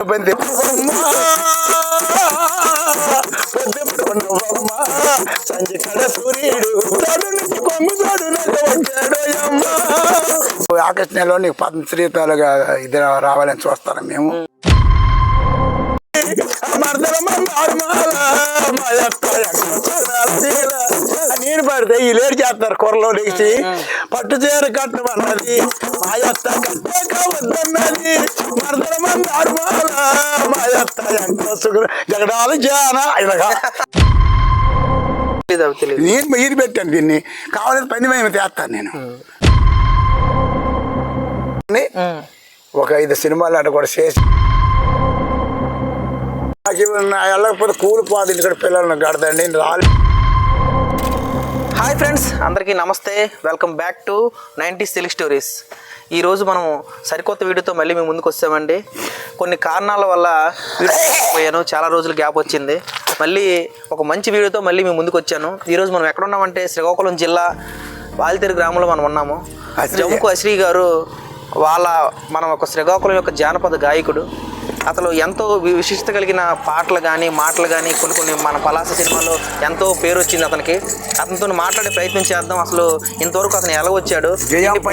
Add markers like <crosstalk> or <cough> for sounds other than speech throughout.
బంతి కడ సూర్యుడు తోడు నుంచి ఆగస్టు నెలలో నీకు పద్మశ్రీతాలుగా ఇది రావాలని చూస్తాను మేము నీరు పడితే ఈ లేడు చేస్తారు కూరలో లేచి. పట్టు చీర కట్టమన్నది మా యొక్క మా యొక్క జగడాలు జాన ఇలాగా. నేను ఇది పెట్టాను దీన్ని. కావాలని పని మేము చేస్తాను నేను. ఒక ఐదు సినిమాలు అంటే కూడా చేసి వెళ్ళకపోతే కూలిపోదు ఇక్కడ పిల్లలను గడదండి. రాలి. హాయ్ ఫ్రెండ్స్ అందరికీ నమస్తే. Welcome back to nineties Telugu stories. ఈరోజు మనం సరికొత్త వీడియోతో మళ్ళీ మేము ముందుకు వస్తామండి. కొన్ని కారణాల వల్ల పోయాను చాలా రోజులు గ్యాప్ వచ్చింది. మళ్ళీ ఒక మంచి వీడియోతో మళ్ళీ మేము ముందుకు వచ్చాను. ఈరోజు మనం ఎక్కడ ఉన్నామంటే శ్రీకాకుళం జిల్లా వాలితేరు గ్రామంలో మనం ఉన్నాము. జమ్ముకు అశ్రీ గారు వాళ్ళ మనం ఒక శ్రీకాకుళం యొక్క జానపద గాయకుడు. అతను ఎంతో విశిష్టత కలిగిన పాటలు కానీ మాటలు కానీ కొన్ని కొన్ని మన పలాస సినిమాలో ఎంతో పేరు వచ్చింది అతనికి. అతనితో మాట్లాడే ప్రయత్నం చేద్దాం. అసలు ఇంతవరకు అతను ఎలా వచ్చాడు?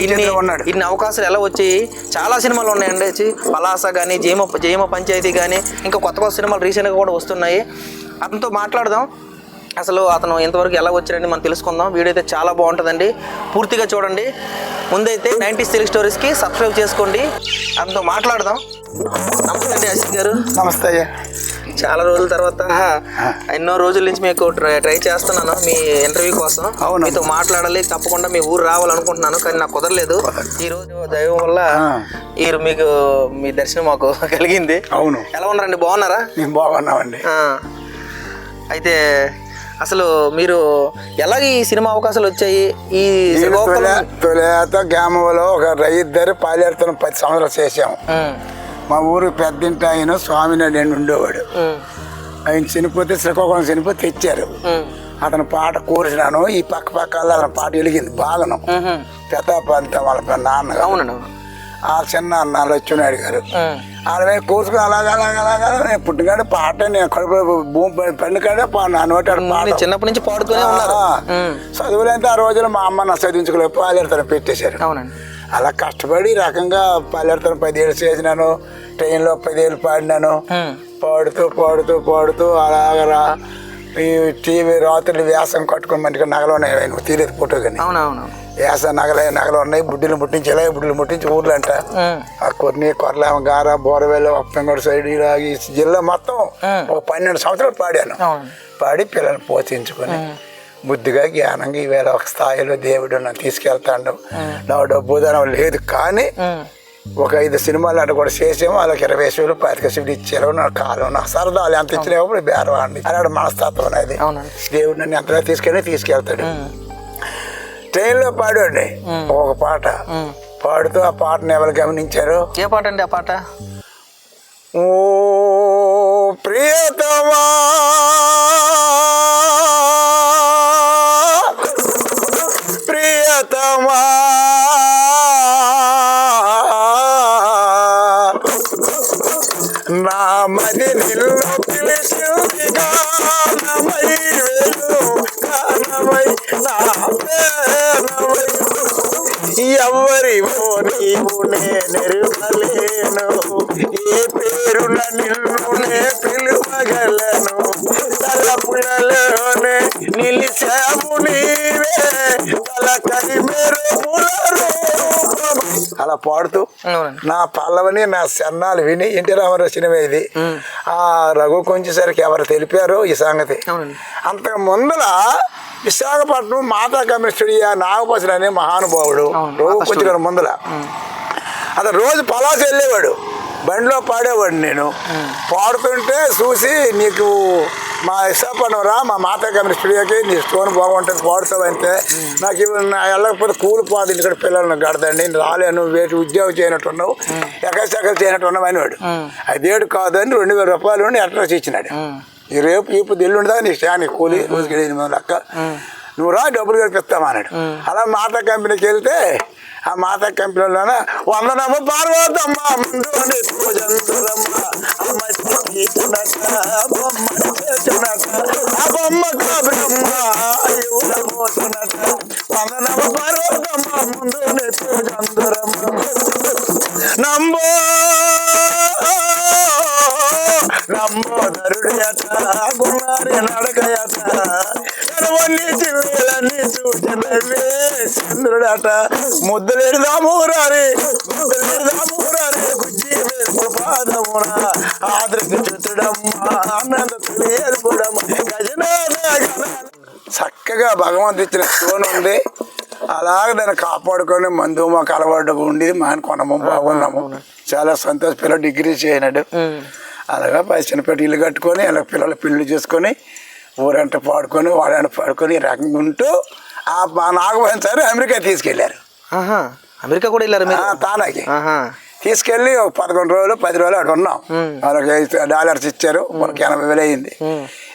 ఇన్ని- అవకాశాలు ఎలా వచ్చాయి? చాలా సినిమాలు ఉన్నాయండి. పలాస కానీ జయమ జయమ పంచాయతీ కానీ ఇంకా కొత్త కొత్త సినిమాలు రీసెంట్గా కూడా వస్తున్నాయి. అతనితో మాట్లాడదాం. అసలు అతను ఇంతవరకు ఎలా వచ్చాడని మనం తెలుసుకుందాం. వీడియో అయితే చాలా బాగుంటుందండి. పూర్తిగా చూడండి. ముందైతే నైంటీస్ తెలుగు స్టోరీస్కి సబ్స్క్రైబ్ చేసుకోండి. అతనితో మాట్లాడదాం. నమస్తే అండి అశ్విన్ గారు. నమస్తే చాలా రోజుల తర్వాత ఎన్నో రోజుల నుంచి మీకు ట్రై ట్రై చేస్తున్నాను మీ ఇంటర్వ్యూ కోసం. అవును. మీతో మాట్లాడాలి తప్పకుండా మీ ఊరు రావాలనుకుంటున్నాను కానీ నాకు కుదరలేదు. ఈ రోజు దైవం వల్ల. ఈ మీకు మీ దర్శనం మాకు <laughs> కలిగింది. అవును. ఎలా ఉన్నారండి? బాగున్నారా? మేము బాగున్నామండి. అయితే అసలు మీరు ఎలాగ ఈ సినిమా అవకాశాలు వచ్చాయి? ఈ నేను తొలిత గ్రామంలో ఒక రైద్దరు పాలేరుతనం పది సంవత్సరాలు చేసాము మా ఊరు పెద్దింటి ఆయన స్వామినాయుడు అని ఉండేవాడు. ఆయన చనిపోతే శ్రీకాకుళం చనిపోతే తెచ్చారు. అతని పాట కూర్చున్నాను ఈ పక్క పక్క అతని పాట వెలిగింది బాగాను ఉహు. పెద్ద అంత వాళ్ళ నాన్న అవునండి అవును. ఆ చిన్న అన్న లచ్చునాయుడు గారు. మీద కూర్చుని అలాగ అలాగ అలాగ నేను పుట్టినకాడ పాట నేను కడుపు భూమి పండు కాడే పా నా నోటి ఆడ పాట. చిన్నప్పటి నుంచి పాడుతూనే ఉన్నారు. చదువులైతే ఆ రోజుల్లో మా అమ్మ నా చదివించుకోలేదు. పాలేరుతనం పెట్టేశారు. అలా కష్టపడి రకంగా పాలేరుతనం పదిహేడు చేసినాను. ట్రైన్లో పదిహేళ్ళు పాడినాను. పాడుతూ పాడుతూ పాడుతూ అలాగరా ఈ టీవీ రాత్రులు వ్యాసం కట్టుకుని మంచిగా నగలు ఉన్నాయి నువ్వు తీరేది ఫోటో కానీ. అవునవును. వ్యాస నగలే నగలు ఉన్నాయి బుడ్డిలు ముట్టించి ఇలా బుడ్డిలు ముట్టించి ఊర్లు అంట ఆ కొన్ని కొరలేమ గార బోరవేలు ఒప్పంగోడు సైడ్ ఇలా ఈ జిల్లా మొత్తం. ఒక పన్నెండు సంవత్సరాలు పాడాను. పాడి పిల్లల్ని పోషించుకొని బుద్ధిగా జ్ఞానంగా ఈవేళ ఒక స్థాయిలో దేవుడు నన్ను తీసుకెళ్తాడు. నా డబ్బు ధనం లేదు కానీ ఒక ఐదు సినిమాలు అంటే కూడా చేసాము. వాళ్ళకి ఇరవై వేలు పాతిక సీట్లు ఇచ్చారు. నా కాలం నా సరదాలు ఎంత ఇచ్చినప్పుడు బేరవాడిని అలాంటి మనస్తత్వం అనేది. దేవుడు నన్ను ఎంతగా తీసుకెళ్ళి తీసుకెళ్తాడు. ట్రైన్లో పాడండి ఒక పాట. పాడుతూ ఆ పాటను ఎవరు గమనించారు? ఏ పాట అండి ఆ పాట? ఓ ప్రియతమా అలా పాడుతూ నా పల్లవని నా సన్నాలు విని ఎన్టీ రామారావు సినిమా ఇది. ఆ రఘు కొంచెంసరికి ఎవరు తెలిపారో ఈ సంగతి. అంతకు ముందల విశాఖపట్నం మాతా కమిస్టడియా నాగపసుడు అనే మహానుభావుడు మాతా కొంచెం ముందల. అతను రోజు పలాస వెళ్ళేవాడు. బండిలో పాడేవాడు నేను. పాడుతుంటే చూసి నీకు మా విశాఖపట్నం రా మా మాతా కమిటీ స్టూడియోకి నీ స్టోన్ బాగుంటుంది పాడుతావంటే నాకు ఇవి నా వెళ్ళకపోతే కూలిపోదు ఇక్కడ పిల్లలను గడదండి నేను రాలేను వేటి ఉద్యోగం చేయనట్టున్నావు ఎక్కడెక్కడ చేయనట్టున్నావు అనేవాడు. అదేడు కాదని రెండు వేల రూపాయలు అడ్రస్ ఇచ్చినాడు. ఈ రేపు ఇప్పుడు ఎల్లుండదా నీ స్టాండ్ కూలి రోజుకి ఎనిమిది లెక్క. నువ్వు రా డబ్బులు కల్పిస్తామన్నాడు అలా మాట కంపెనీకి వెళ్తే ఆ మాత కంపెనీలోన వందనమ్మ పార్వతమ్మ ముందుని పూజంతురమ్మ చక్కగా భగవంతు ఇచ్చిన స్టోన్ ఉంది. అలాగే దాన్ని కాపాడుకొని మందు మాకు అలవాటు ఉండి మాని కొనము బాగున్నాము. చాలా సంతోష పిల్లలు డిగ్రీ చేయనాడు. అలాగా పై చిన్నపేట ఇల్లు కట్టుకొని అలా పిల్లలు పెళ్ళి చేసుకొని ఊరంట పాడుకొని వాడంట పాడుకొని ఈ రకంగా ఉంటూ ఆ మా నాగభవన్ సార్ అమెరికా తీసుకెళ్ళారు అమెరికా కూడా వెళ్ళారు ఆ, తానాకి. తీసుకెళ్ళి పదకొండు రోజులు పది రోజులు అక్కడ ఉన్నాం. వాళ్ళకి డాలర్స్ ఇచ్చారు. మనకి ఎనభై వేలు అయింది.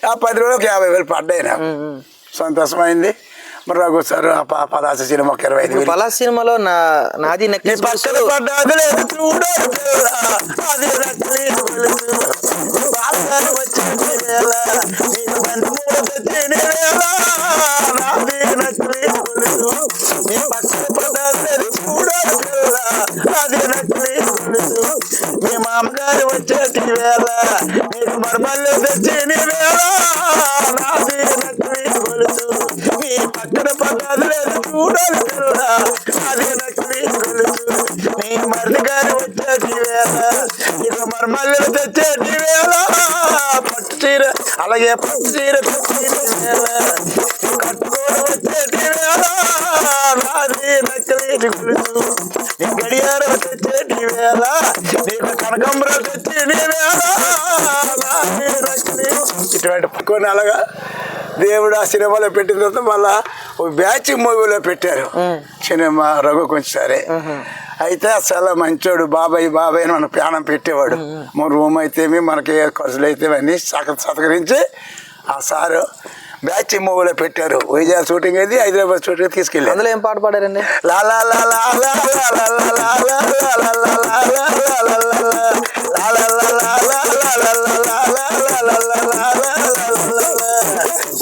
ఆ పది రోజులకు యాభై వేలు పడ్డాయి నాకు. సంతోషమైంది. మరి రఘు సార్ పలాస సినిమాకి ఇరవై ఐదు పలాస సినిమాలో నా నాది పక్కన చూడు. అది నకిలీ గొలుసు. మీ మామగారు వచ్చేటి వేళ నీకు మర్మల్లో తెచ్చింది వేళ నాది నకిలీ గొలుసు మీ పక్కన పడ్డది లేదు చూడాలి పిల్ల అది నకిలీ గొలుసు మీ మరిది గారు వచ్చేటి వేళ నీకు మర్మల్లో తెచ్చేటి వేళ పట్టు చీర అలాగే పట్టు చీర తెచ్చేటి వేళ ఇటువంటి పట్టుకొని అలాగా దేవుడు ఆ సినిమాలో పెట్టిన తర్వాత మళ్ళా ఒక బ్యాచ్ మూవీలో పెట్టారు. సినిమా రఘు కొంచెం సరే అయితే అసలు మంచోడు బాబాయ్ బాబాయ్ అని మన ప్రాణం పెట్టేవాడు. మన రూమ్ అయితేమి మనకి ఖర్చులు అయితే అన్నీ సక ఆ సారు బ్యాచ్ మూవీలో పెట్టారు విజయ షూటింగ్ అది హైదరాబాద్ షూటింగ్ తీసుకెళ్ళి అందులో ఏం పాట పాడారండి లాలా లాలా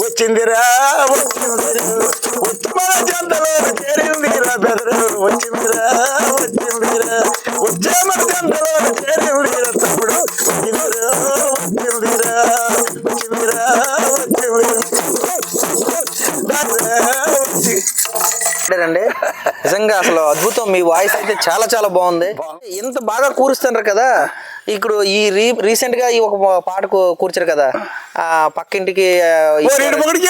వచ్చిందిరా వచ్చింది నిజంగా అసలు అద్భుతం. మీ వాయిస్ అయితే చాలా చాలా బాగుంది. ఇంత బాగా కూరుస్తున్నారు కదా. ఇప్పుడు ఈ రీ రీసెంట్గా ఈ ఒక పాట కూర్చారు కదా. ఆ పక్కింటికి ఆ, ఈ- ఓరిడు మొగుడికి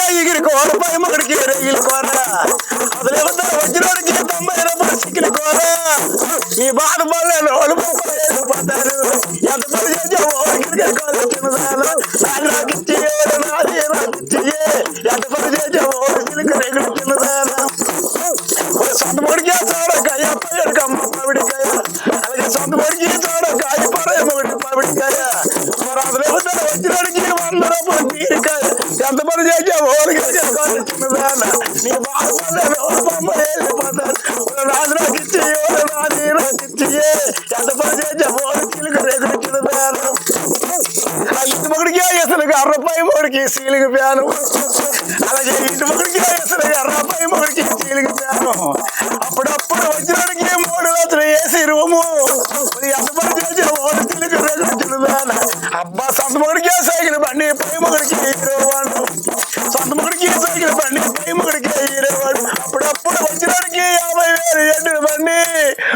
ಎಂಟು ಬನ್ನಿ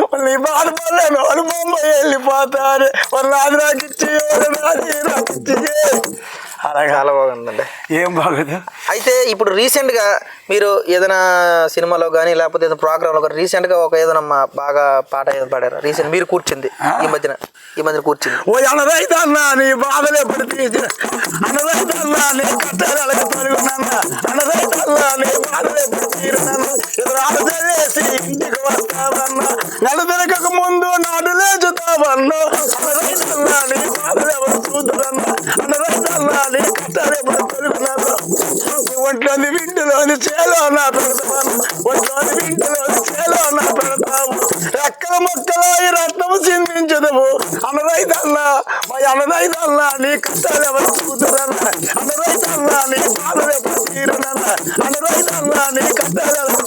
ಒಂದು ಬಾಳು ಬಲ್ಲ ಒಂದು ಮುಂಬೈಯಲ್ಲಿ ಪಾತಾರೆ ಒಂದು ರಾಜರಾಕಿಚ್ಚಿ ಒಂದು ರಾಜಿ ರಾಕಿಚ್ಚಿಗೆ అలాగే. చాలా బాగుందండి. ఏం బాగోదు. అయితే ఇప్పుడు రీసెంట్గా మీరు ఏదైనా సినిమాలో కానీ లేకపోతే ఏదైనా ప్రోగ్రామ్లో కానీ రీసెంట్గా ఒక ఏదైనా బాగా పాట ఏదో పాడారు? రీసెంట్ మీరు కూర్చుంది ఈ మధ్యన ఈ మధ్యన కూర్చుంది. ఓ అనరైతన్నా నీ బాధలు అనరైతన్నా నీ కట్టాలి అలాగే తొలగునన్నా. అనరైతన్నా నీ బాధలు ఎప్పుడు తీరునన్నా ఎదురు ఇంటికి వస్తావన్నా. నెల తిరగక ముందు నాడు లేచుతావన్నా. అనరైతన్నా నీ బాధలు ఎవరు చూద్దరన్నా అనరైతన్నా ఒంట్లోని వింటులోని చేలో నా పెడతాను ఒంట్లోని వింటులోని చేలో నా పెడతాము ఎక్కడ మొక్కలో ఈ రత్నము చిందించదము అనరైతల్లా మా అనరైతల్లా నీ కష్టాలు ఎవరు చూతురన్నా అనరైతల్లా నీ బాధలు ఎప్పుడు తీరునన్నా అనరైతల్లా నీ కష్టాలు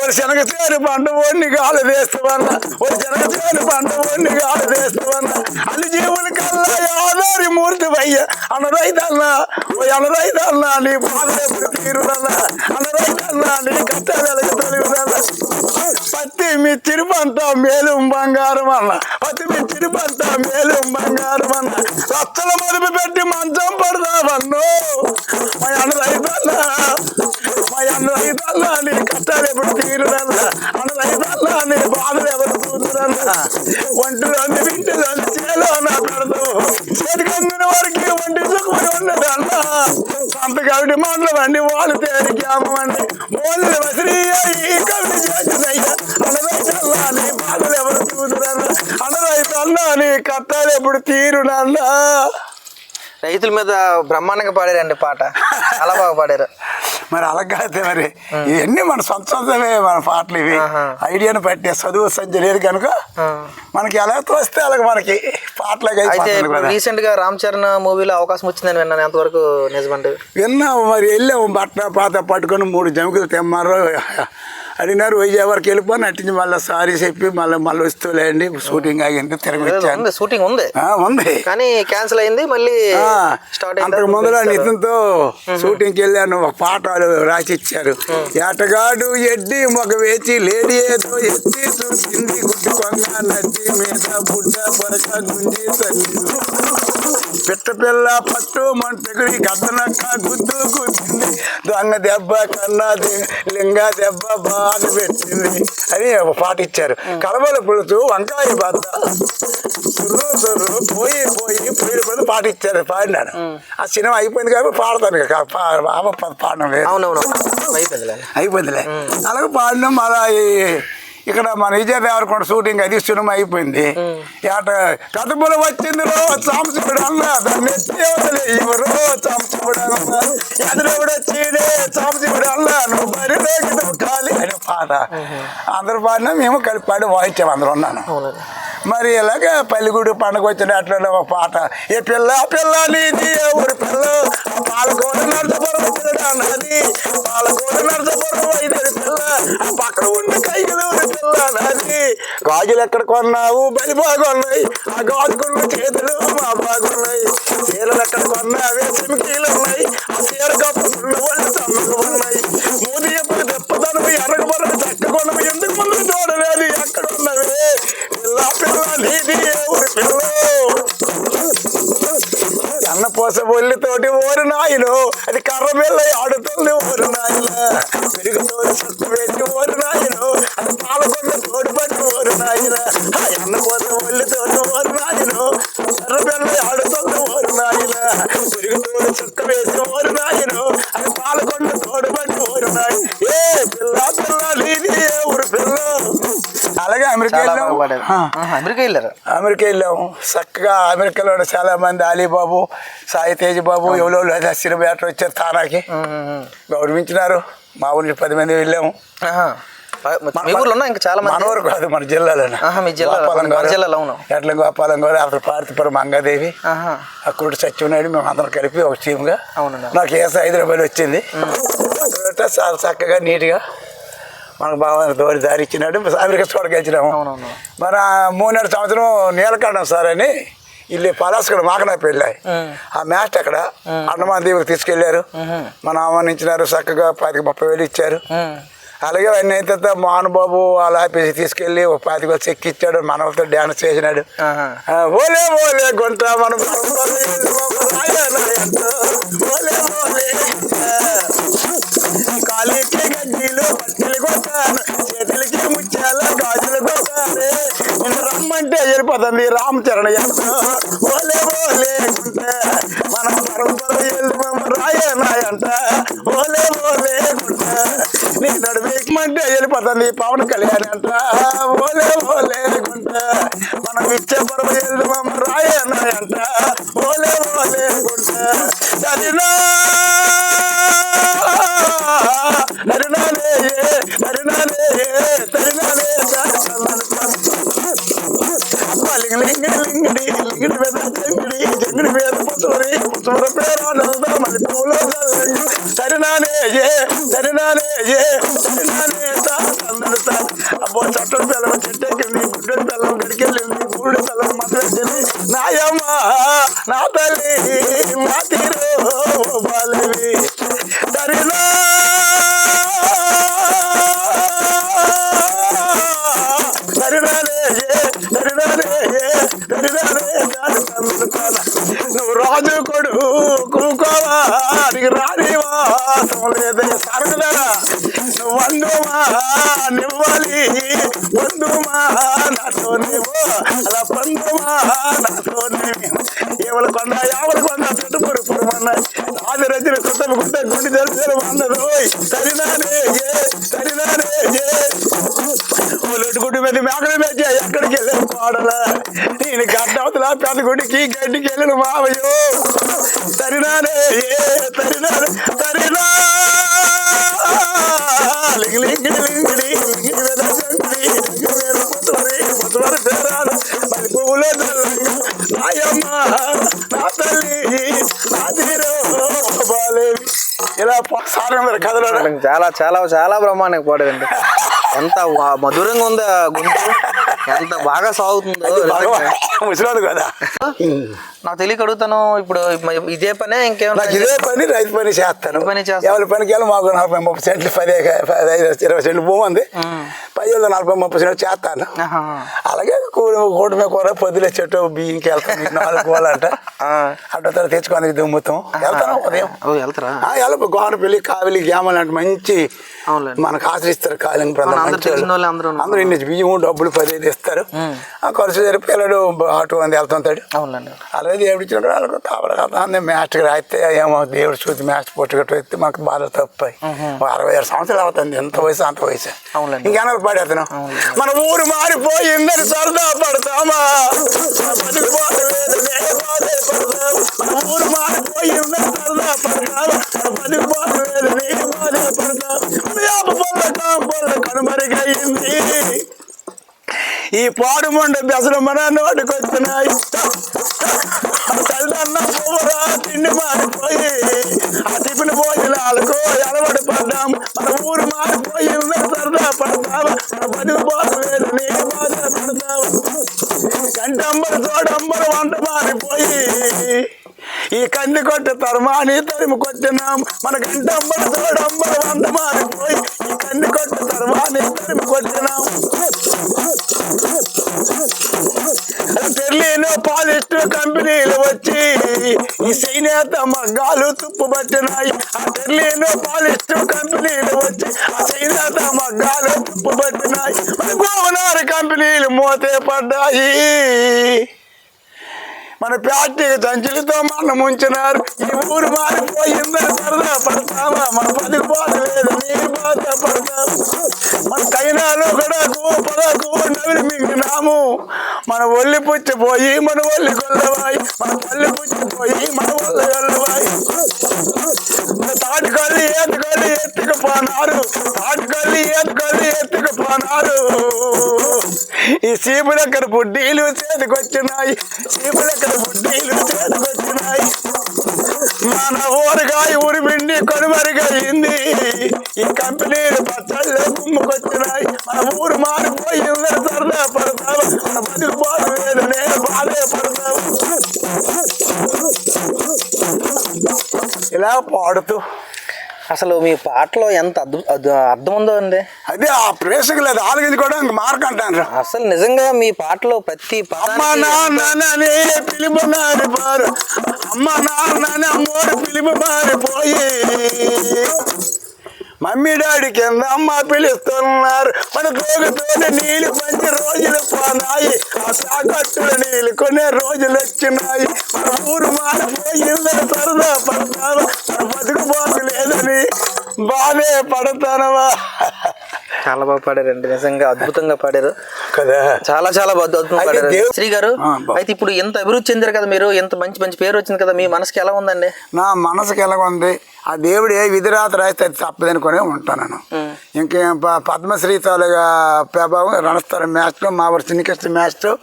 ఎవరు ఒక శనగ చేరు పంట ఒండి గాలి వేస్తామన్నా ఒక శనగ చేరు పంట ఒండి గాలి వేస్తామన్నా అన్ని జీవుల కల్లా ఆధారి మూర్తి వయ్య అన్న రైతన్నా ఓ అన్న రైతన్నా నీ బాధలు ఎప్పుడు తీరునన్నా అన్న రైతన్నా నీ కష్టాలు ఎలాగ తొలుగునన్నా పత్తి మిచ్చిరి పంట మేలు బంగారం అన్న. పత్తి మిచ్చిరి పంట మేలు బంగారం అన్న. లక్షల మదుపు పెట్టి మంచం పడదామన్ను మా అన్న రైతన్నా మా అన్న రైతన్నా నీ కష్టాలు ఎప్పుడు తీరునన్నా అన్న రైతన్నా నీ బాధలు ఎవరు చూస్తున్నా ఒంటి అన్ని వింటులు అన్ని చేలో నా పెడతావు చేతికి వారికి ఒంటి సుఖమని ఉండదన్న. సంత కవిటి మాటలు అండి వాళ్ళు తేరికి అమ్మండి వాళ్ళు వసిరి కవిటి చేసిందయ్యా నీ బాధలు ఎవరు చూస్తున్నా అన్న రైతన్నా నీ కష్టాలు ఎప్పుడు తీరునన్నా రైతుల మీద బ్రహ్మాండంగా పాడారండి పాట. చాలా బాగా పాడారు. మరి అలాగైతే మరి. ఇవన్నీ మన సొంత సొంతమే మన పాటలు ఇవి. ఐడియాను పట్టే చదువు సంఖ్య లేదు కనుక. మనకి ఎలా తోస్తే అలాగ మనకి అయితే పాటలు కూడా. రీసెంట్గా రామ్ చరణ్ మూవీలో అవకాశం వచ్చిందని విన్నాను. ఎంతవరకు నిజమండి? విన్నాము మరి వెళ్ళాము బట్ట పాత పట్టుకొని మూడు జముకులు తెమ్మారు. అడిగినారు విజయవాడకి వెళ్ళిపోయి నటించి మళ్ళీ సారీ చెప్పి మళ్ళీ మళ్ళీ వస్తువులేండి షూటింగ్ ఆగింది తిరిగి వచ్చాను ఉంది. షూటింగ్ ఉంది. ఉంది. కానీ క్యాన్సిల్ అయింది మళ్ళీ అంతకు ముందులో నితిన్తో షూటింగ్కి వెళ్ళాను ఒక పాటలు రాసి ఇచ్చారు ఏటగాడు ఎడ్డి మొగ వేచి లేడీ ఏదో ఎత్తి చూసింది గుడ్డి కొంగ నది మీద బుడ్డ పొరక గుంజి తల్లి పిట్ట పిల్ల పట్టు మంటగుడి గద్దనక్క గుద్దు గుద్దింది. దొంగ దెబ్బ కన్నది లింగ దెబ్బ బాధ పెట్టింది అని ఒక పాట ఇచ్చారు కలవల పులుతూ వంకాయ బద్ద తుర్రు తుర్రు పోయి పోయి పోయి పోయి పాట ఇచ్చారు పాడినాను ఆ సినిమా అయిపోయింది కాబట్టి పాడతాను ఇక. పా- బాబా పా- పాడడం లేదు అవునవును అయిపోయిందిలే అయిపోయిందిలే అలాగే పాడినాం మళ్ళా ఈ- ఇక్కడ మన విజయ దేవరకొండ షూటింగ్ అది సినిమా అయిపోయింది. ఏట కథపుల వచ్చింది రో చాంసుడు అన్న. దాన్ని ఎవరు చాంసుడు అన్న. ఎదురెవడు వచ్చిడే చాంసుడు అన్న. నువ్వు బరిలోకి దూకాలి అని పాట. అందరు పాడినా మేము కలిపి పాడి వాయించాము అందరూ ఉన్నాను. మరి ఇలాగ పల్లిగూడు పండుగ వచ్చిన అట్లా ఒక పాట. ఏ పిల్ల పిల్ల నీది ఊరి పిల్ల? పాలకోట నడచబరం నాది నడచబరం ఐదు పిల్ల. పక్కన ఉన్న కైగులు పిల్ల గాజులు ఎక్కడ కొన్నావు? బలి బాగున్నాయి. ఆ గాజుకున్న చేతులు మా బాగున్నాయి. చీరలు ఎక్కడ కొన్నావే? సిమికీలు ఉన్నాయి. ఆ చీర కప్పుకున్న వాళ్ళు ఉన్నాయి. మూది ఎప్పుడు దెప్పదనము ఎరగబరము చక్కకొనము ఎందుకు ముందు చూడలేదు ఎక్కడ ఉన్నవే? పిల్ల పిల్ల నీది ఊరి? పిల్ల അന്നപ്പോസൊല്ലത്തോട്ട് ഒരു നായിലോ അത് കറമല്ല അടുത്തോണ്ട് ഒരു നായില പെരുകത്തോട് സത്ത് വെച്ച് ഒരു നായിലോ അത് പാലക്കൊണ്ട് തോടുപെട്ട് ഒരു നായില അന്നപ്പോസൊല്ലത്തോട്ട് ഒരു നായിലോ കറമല്ല അടുത്തോണ്ട് ഒരു നായില പെരുകത്തോട് സത്ത് വെച്ച് ഒരു നായിലോ అమెరికా వెళ్ళారు అమెరికా వెళ్ళాము చక్కగా అమెరికాలో చాలా మంది అలీబాబు సాయి తేజ్ బాబు ఎవరో అశ్విని బ్యాటర్ వచ్చారు తానాకి. గౌరవించినారు. మా ఊరికి పది మంది వెళ్ళాము. ఇంకా చాలా మన ఊరు కాదు మన జిల్లాలో ఆహా, మీ జిల్లాలో, అవును. ఎట్ల గోపాలం గారు అప్పుడు పార్తిపురం మంగాదేవి. అక్కడ సత్యనాయుడు మేము అందరం కలిపి ఒక టీమ్గా. అవునండి. నాకు ఏస హైదరాబాద్ వచ్చింది. చాలా చక్కగా నీట్గా మనకు బాగా దోరి దారి ఇచ్చినాడు. అమెరికా వచ్చినాము. అవునవును. మన మూడున్నర సంవత్సరం నీలకంఠం సార్ అని ఇల్లు పలాసక్కడ మాకనా పెళ్ళాయి. ఆ. మ్యాచ్ అక్కడ అండమాన్ దీవుకి తీసుకెళ్ళారు మన ఆహ్వానించినారు చక్కగా పాతిక ముప్పై వేలు ఇచ్చారు. అలాగే అవన్నీ అయిన తర్వాత మోహన్బాబు వాళ్ళ ఆఫీస్కి తీసుకెళ్ళి ఒక పాతిక చెక్ ఇచ్చాడు మనవలతో డ్యాన్స్ చేసినాడు. ఓలే ఓలే గుంట మన. ఓలే ఓలే. కాలికి గడ్డీలు బట్టలు కొట్టాను. చేతులకి ముత్యాల గాజులు కొట్టాను. నిన్ను రమ్మంటే వెళ్ళిపోతుంది రామచరణ ఎంత ఓలే ఓలే మనం మన పరంపర రాయనాయంట ఓలే ఓలే గుంట నీ నడువేకమంటే వెళ్ళిపోతుంది పవన్ కళ్యాణ్ అంట. ఓలే ఓలే గుంట మనం ఇచ్చే పరమ వెళ్దాం రాయనాయంట ఓలే ఓలే గుంట నరినాలే నరినాలే నరినాలే లింగడి మీద పుత్తూరి పుత్తూర పేరు మళ్ళీ పూల ఏ ఏ అబ్బో చట్టం పిల్లలు చెట్టెక్కింది గుడ్డని పిల్లలు గడికెళ్ళింది గుడి పిల్లలు మాట్లాడింది నాయమ్మ నా తల్లి మా తీరు బాలవి. సరినా వందుమా నాతో నీవు అలా పందుమా నాతో నీవు ఎవరి కొండ ఎవరి కొండ పెట్టుబడి పురమన్న. ఆది రచన కొత్త కొత్త గుండి తెలిసిన అన్నది సరినానే ఏ సరినానే ఏ. ఒలొట్టుకుంటు మీద మేకలు మెచ్చా ఎక్కడికి వెళ్ళాను పాడలా నేను గడ్డవతల పెద్ద గుడికి గడ్డికి వెళ్ళను మావయ్యో. సరినానే ఏ సరినానే సరినా చాలా చాలా చాలా బ్రహ్మాండంగా పాడారండి ఎంత మధురంగా ఉందో గొంతు ఎంత బాగా సాగుతుందో. ముసలాడు కదా. నాకు తెలియక అడుగుతాను ఇప్పుడు ఇదే పనే ఇంకేమన్నా ఇదే పని రైతు పని చేస్తాను. పని చేస్తాను. ఎవరి పనికి వెళ్ళి మాకు నలభై ముప్పై సెంట్లు పది ఇరవై సెంట్లు భూమి ఉంది. పది నలభై ముప్పై సెంట్లు చేస్తాను. అలాగే కూర కూటమి కూర పొద్దులే చెట్టు బియ్యంకి వెళ్తాను నాలుగు కూలంట. ఆ. అడ్డ తర తెచ్చుకొని దుమ్ముతాం వెళ్తాను ఉదయం? వెళ్తారా? వెళ్ళి గోనపల్లి కావిలి గ్యామలు అంటే మంచి మనకు ఆశ్రయిస్తారు కాలింగ్ ప్రాంతం అందరూ ఇన్ని బియ్యం డబ్బులు పదిహేను ఇస్తారు. ఆ ఖర్చు జరిపి పిల్లడు ఆటో అంది వెళ్తుంటాడు అలాగే దేవుడు ఇచ్చిన వాళ్ళకు కావాలి కదా మ్యాచ్కి రాయితే ఏమో దేవుడు చూసి మ్యాచ్ పొట్టుగట్టు ఎత్తి మాకు బాధ తప్పాయి. అరవై ఆరు సంవత్సరాలు అవుతుంది. ఎంత వయసు అంత వయసు. ఇంకెనకు పడేతను మన ఊరు మారిపోయిందని సరదా. పడతామా మన బతుకు బాధ బాధే పడతాం. ఊరు మారిపోయిందని సరదా పడతామా నేను పడతాం. వేప పొల్ల కాంపొల్ల కనుమరుగయింది ఈ పాడు మొండ బెసలు మన నోటికి వచ్చినాయి పువ్వురా తిండి మారిపోయి ఆ టిఫిన్ భోజనాలకు ఎలవడి పడ్డాం. మన ఊరు మారిపోయి సరదా పడతాం. మన బతుకు కంటంబరు వంట మారిపోయి. ఈ కంది కొట్టు తరమాని తరిమి కొట్టినాం. మన కంటంబరు వంట మారిపోయి. ఈ కంది కొట్టు తరమాని తరిమి కొట్టినాం. టెర్లీలో పాలిస్ట్ కంపెనీలు వచ్చి ఈ చేనేత మగ్గాలు తుప్పు పట్టినాయి. ఆ టెర్లీలో పాలిస్ట్ కంపెనీలు వచ్చి ఆ చేనేత మగ్గాలు తుప్పు పట్టినాయి. మన గోవనారు కంపెనీలు మోతే పడ్డాయి. మన ప్లాస్టిక్ సంచులతో మన ముంచినారు ఈ ఊరు మారిపోయిందని సరదా పడతామా మన పది బాధ లేదు నీరు బాధ పడతాము మన కైనాలు గడకు పడకు నవిలి మింగినాము. మన ఒళ్ళు పుచ్చిపోయి మన ఒళ్ళు కొల్లవాయి మన పళ్ళు పుచ్చిపోయి మన ఒళ్ళు కొల్లవాయి మన ఎత్తుకొని ఎత్తుకుపోనారు. తాటికల్లి ఎత్తుకొని ఎత్తుకుపోనారు. ఈ సీపు దగ్గర బుడ్డీలు చేతికొచ్చినాయి. సీపు దగ్గర బుడ్డీలు చేతికొచ్చినాయి. మన ఊరగాయ ఉరిపిండి కొనుమరుగయింది ఈ కంపెనీలు పచ్చళ్ళు గుమ్ముకొచ్చినాయి. మన ఊరు మారిపోయి సరదా పడతావు? మన బతుకు బాధ లేదు నేను బాధే పడతావు. ఇలా పాడుతూ. అసలు మీ పాటలో ఎంత అర్థం ఉందో అండి? అదే ఆ ప్రేసకు లేదు ఆలోచించుకోవడానికి మార్క్ అంటాను అసలు నిజంగా మీ పాటలో ప్రతి అమ్మ నాన్ననే పిలుపు మారిపోరు అమ్మ నాన్ననే అమ్మోడు పిలుపు మారిపోయి మమ్మీ డాడీ కింద అమ్మ పిలుస్తున్నారు. మన తోగుతోనే నీళ్ళు పంచి రోజులు పోనాయి. ఆ తాకట్టుల నీళ్ళు కొనే రోజులు వచ్చినాయి. మన ఊరు మారిపోయిందని సరదా పడతావా? మన బతుకు బాగు లేదని బాధే పడతానవా? చాలా బాగా పాడారండి. నిజంగా అద్భుతంగా పాడారు. కదా? చాలా చాలా అద్భుతంగా పాడారు శ్రీ గారు అయితే ఇప్పుడు ఎంత అభివృద్ధి చెందారు కదా మీరు? ఎంత మంచి మంచి పేరు వచ్చింది కదా మీ మనసుకి ఎలా ఉందండి? నా మనసుకి ఎలాగ ఉంది? ఆ దేవుడు ఏ విధి రాత రాస్తే అది తప్పదనుకునే ఉంటాను. ఇంకేం పద్మశ్రీ తాలూగా ప్రభావం రణస్థల మ్యాచ్ మా ఊరు చిన్నకృష్ణ మ్యాచ్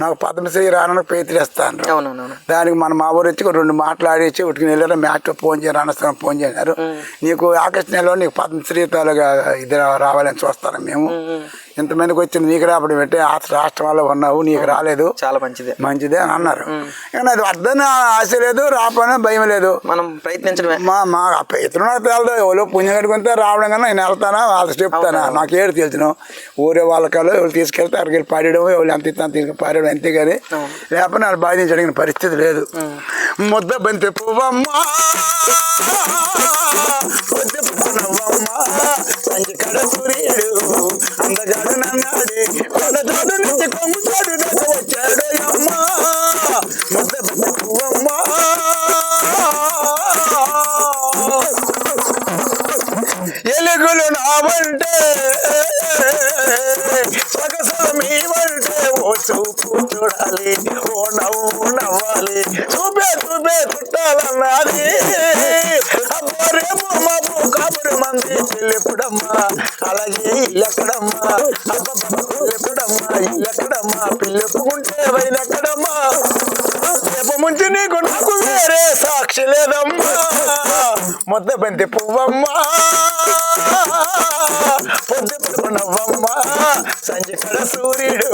నాకు పద్మశ్రీ పేతులేస్తాను అవునవునవును. దానికి మన మా ఊరు వచ్చి రెండు మాట్లాడేసి ఉట్టుకుని వెళ్ళారు మ్యాచ్ ఫోన్ చేయ రణస్థలం ఫోన్ చేశారు నీకు నెలలో నీకు పద్మశ్రీ తాలూగా ఇది రావాలని చూస్తాను మేము. ఇంతమందికి వచ్చింది నీకు రావడం పెట్టి ఆ రాష్ట్రాల్లో ఉన్నావు నీకు రాలేదు. చాలా మంచిదే. మంచిదే అని అన్నారు. కానీ అది అర్థం ఆశ లేదు రాపని భయం లేదు. మనం ప్రయత్నించడమే. మా మా ఇతరులు నాకు తెలదు ఎవరో పుణ్యం కట్టుకుంటే రావడం కన్నా నేను వెళ్తానా వాళ్ళకి చెప్తానా నాకు ఏడు తెలుసును? ఊరే వాళ్ళకల్లో ఎవరు తీసుకెళ్తే అక్కడికి వెళ్ళి పాడేయడం ఎవరు ఎంత ఇస్తాను తీసుకు పాడేయడం అంతేగాని లేకపోతే నాకు బాధించడానికి పరిస్థితి లేదు. ముద్ద బంతి పువ్వమ్మా ముద్ద కడ సూర్యుడు నన్నాడు కొండతోడు నుంచి కొంగుతాడు నాకు వచ్చాడు అమ్మా ముద్ద బంతి ఎలుగులు నావంటే సగసామి వంటే ఓ చూపు చూడాలి ఓ నవ్వు నవ్వాలి చూపే చూపే చుట్టాలన్నది అబ్బో రేపు మాపు కబురు మంది చెల్లిపుడమ్మా అలాగే ఇల్లెక్కడమ్మా ఎప్పుడమ్మా ఇల్లెక్కడమ్మా పిల్లెప్పుకుంటే వైనెక్కడమ్మా రేపు ముంచి నీకు నాకు వేరే సాక్షి లేదమ్మా ముద్ద బంతి పువ్వమ్మా పొద్దు పడుకున్నవ్వమ్మా సంజి సూర్యుడు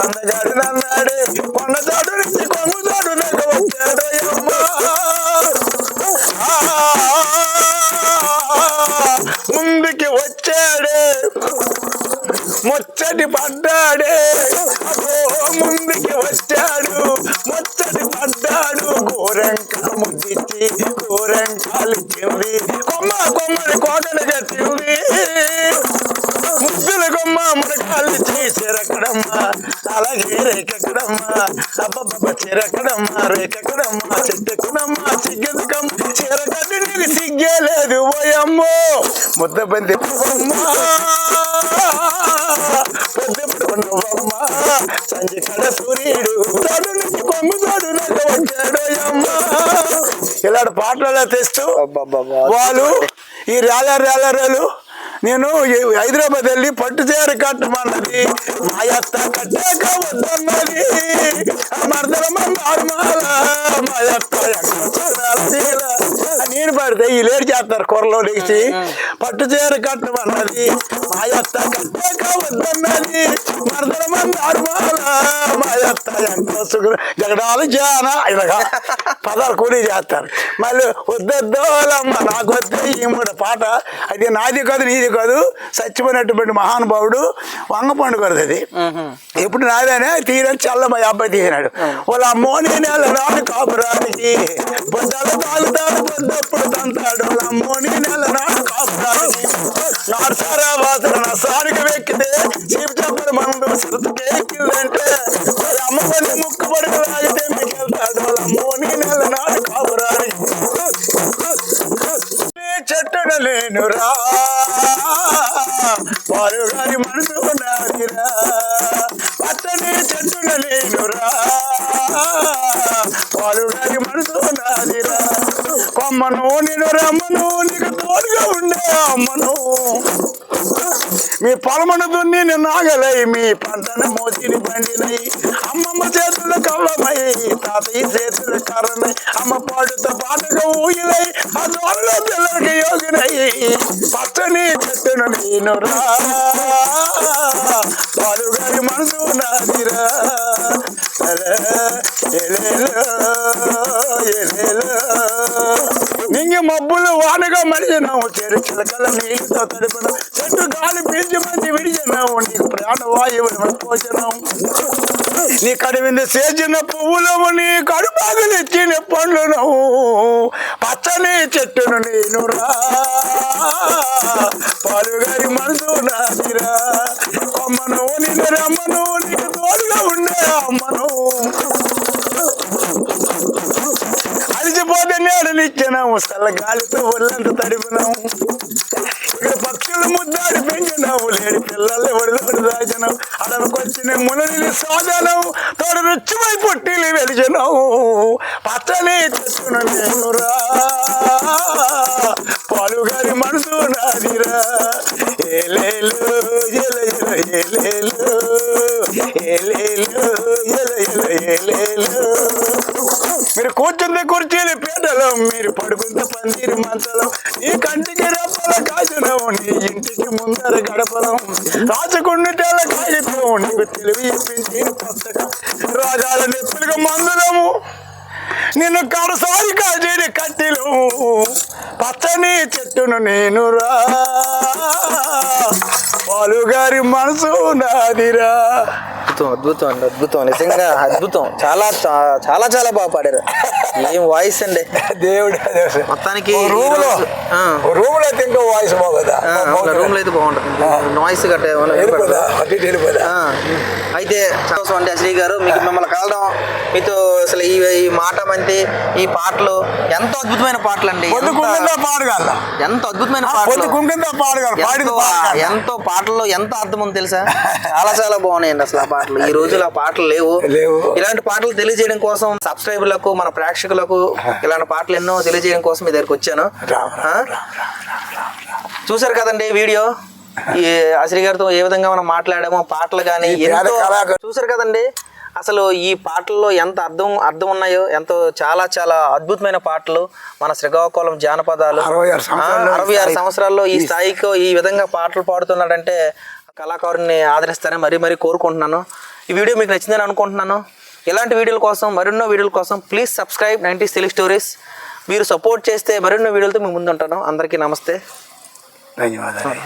అందగాడు నన్నాడు కొండతాడు నుంచి కొంగుతాడు నాకు వచ్చాడు ముచ్చటి పడ్డాడే. ముందుకి వచ్చాడు. ముచ్చటి పడ్డాడు. గోరంక ముద్దిచ్చి గోరంకాలు కింది కొమ్మ కొమ్మని కోటలుగా కట్టింది ముద్దుల కొమ్మ మునకాలు చేరకడమ్మా అలాగే రేకెక్కడమ్మా అబ్బబ్బ చిరకడమ్మా రేకెక్కడమ్మా చెట్టెక్కడమ్మా సిగ్గెదుకమ్మ చీరకట్టి నీకు సిగ్గే లేదు ఓయమ్మో. సంజి కడ సూర్యుడు అమ్మా ఇలాంటి పాటలలో తెస్తూ వాళ్ళు ఈ రేల రేలరలు నేను హైదరాబాద్ వెళ్ళి పట్టు చీర కట్టమన్నది మా అత్త కట్టాక వద్దన్నది. మరదల మందారుమాల మా అత్త ఎక్కడ చూడాలి చీర. అని నేను పడితే ఈ లేరు చేస్తారు కూరలో లేచి. పట్టు చీర కట్టమన్నది మా అత్త కట్టాక వద్దన్నది మరదల మందారుమాల మా ఎక్కడ సుగ్ర జగడాలు జాన ఇలాగా పదాలు కూలీ చేస్తారు. మళ్ళీ వద్దోలమ్మ నాకు వద్ద ఈ మూడు పాట. అది నాది కాదు నీది కాదు చచ్చిపోయినటువంటి మహానుభావుడు వంగ పండుగ అది. ఎప్పుడు నాదేనే తీరని చల్ల మా అబ్బాయి తీసినాడు. వాళ్ళ అమ్మోని నెల నాడు కాపురానికి పొద్దాలు తాగుతాడు పొద్దప్పుడు తంతాడు వాళ్ళ అమ్మోని నెల నాడు కాపురానికి నాడు సారా వాసన నా సారికి వెక్కితే చీపు చెప్పడు మందు శృతికి ఎక్కిందంటే అమ్మ ముక్కు పడుకు రాగితే మీకు వెళ్తాడు నెల నాడు కాపురానికి నీ చెట్టున లేనురా. వారు గారి మనసు మీ దున్ని నాగలై మీ పంటను మోతిని పండినై. అమ్మమ్మ చేతుల కళ్ళమై తాతయ్య చేతుల కర్రనై అమ్మ పాడుతో పాటగా ఊగిలై ఆ దోరలో పిల్లలకి యోగినై. పచ్చని చెట్టును నేను రా. పాలుగారి మనసు నాదిరా నింగి మబ్బులు వానగా మడిచినావు చెరు చిలకల నీళ్ళతో తడిపిన చెట్టు గాలి పీల్చి మంచి నీ ప్రాణవాయువు పోచినావు నీ కడివింది చేసిన పువ్వులము నీ కడుపాకు తెచ్చిన పండ్లను పచ్చని చెట్టును నేను రా. పాలుగారి మనసు నాదిరా. అమ్మను నిన్ను రమ్మను నీకు తోడుగా ఉండే అమ్మను. అలిసిపోతే నేడనిచ్చినాము చల్ల గాలితో ఒళ్ళంత తడిపినాము. ఇక్కడ పక్షులు ముద్దాడి పెంచినావు లేడి పిల్లలు ఒడిదోడి దాచినావు అడవికొచ్చిన మునని సాధనం తోడు రుచిపై పుట్టిలు వెలిచినావు పచ్చని చెట్టును నేను రా నాదిరా. ఏలేలు ఎల ఎల ఏలేలు. ఏలేలు ఎల ఎల ఏలేలు. మీరు కూర్చుంది కుర్చీలు పీటలో మీరు పడుకుంటే పందిరి మంచలో నీ కంటికి రెప్పల కాజనం నీ ఇంటికి ముందర గడపలం రాసుకుండి తెల్ల కాగితం నీకు తెలివి ఇప్పించి పుస్తకం రాజాల నెప్పులుగా మందులము నిన్ను కడసారి కాజేడి కట్టిలు పచ్చని చెట్టును నేను రా. పాలుగారి మనసు నాదిరా. అద్భుతం అద్భుతం అండి అద్భుతం. నిజంగా అద్భుతం. చాలా చాలా చాలా బాగా పాడారు. ఏం వాయిస్ అండి? దేవుడు మొత్తానికి రూమ్లో. రూమ్లో అయితే ఇంకా వాయిస్ బాగోదా? రూమ్లో అయితే బాగుంటుంది. నాయిస్ గట్ట అయితే చాలా అండి శ్రీ గారు. మీకు మిమ్మల్ని కలడం. మీతో అసలు ఈ ఈ మాట మంతి ఈ పాటలు ఎంతో అద్భుతమైన పాటలు అండి ఎంత అద్భుతమైన పాటలు. ఎంతో పాటల్లో ఎంత అర్థం ఉంది తెలుసా? <laughs> చాలా చాలా బాగున్నాయండి అసలు ఆ పాటలు. ఈ రోజులు ఆ పాటలు లేవు. ఇలాంటి పాటలు తెలియజేయడం కోసం సబ్స్క్రైబర్లకు మన ప్రేక్షకులకు <laughs> ఇలాంటి పాటలు ఎన్నో తెలియజేయడం కోసం మీ దగ్గరికి వచ్చాను. చూసారు కదండి వీడియో? ఈ అశ్రీ గారితో ఏ విధంగా మనం మాట్లాడామో పాటలు కానీ చూసారు కదండి? అసలు ఈ పాటల్లో ఎంత అర్థం అర్థం ఉన్నాయో ఎంతో చాలా చాలా అద్భుతమైన పాటలు మన శ్రీకాకుళం జానపదాలు. అరవై ఆరు సంవత్సరాల్లో ఈ స్థాయికి ఈ విధంగా పాటలు పాడుతున్నాడంటే కళాకారుని ఆదరిస్తారని మరీ మరీ కోరుకుంటున్నాను. ఈ వీడియో మీకు నచ్చిందని అనుకుంటున్నాను. ఇలాంటి వీడియోల కోసం మరెన్నో వీడియోల కోసం please subscribe ninety Telugu stories. మీరు సపోర్ట్ చేస్తే మరెన్నో వీడియోలతో మీ ముందు ఉంటాను అందరికీ నమస్తే. ధన్యవాదాలు.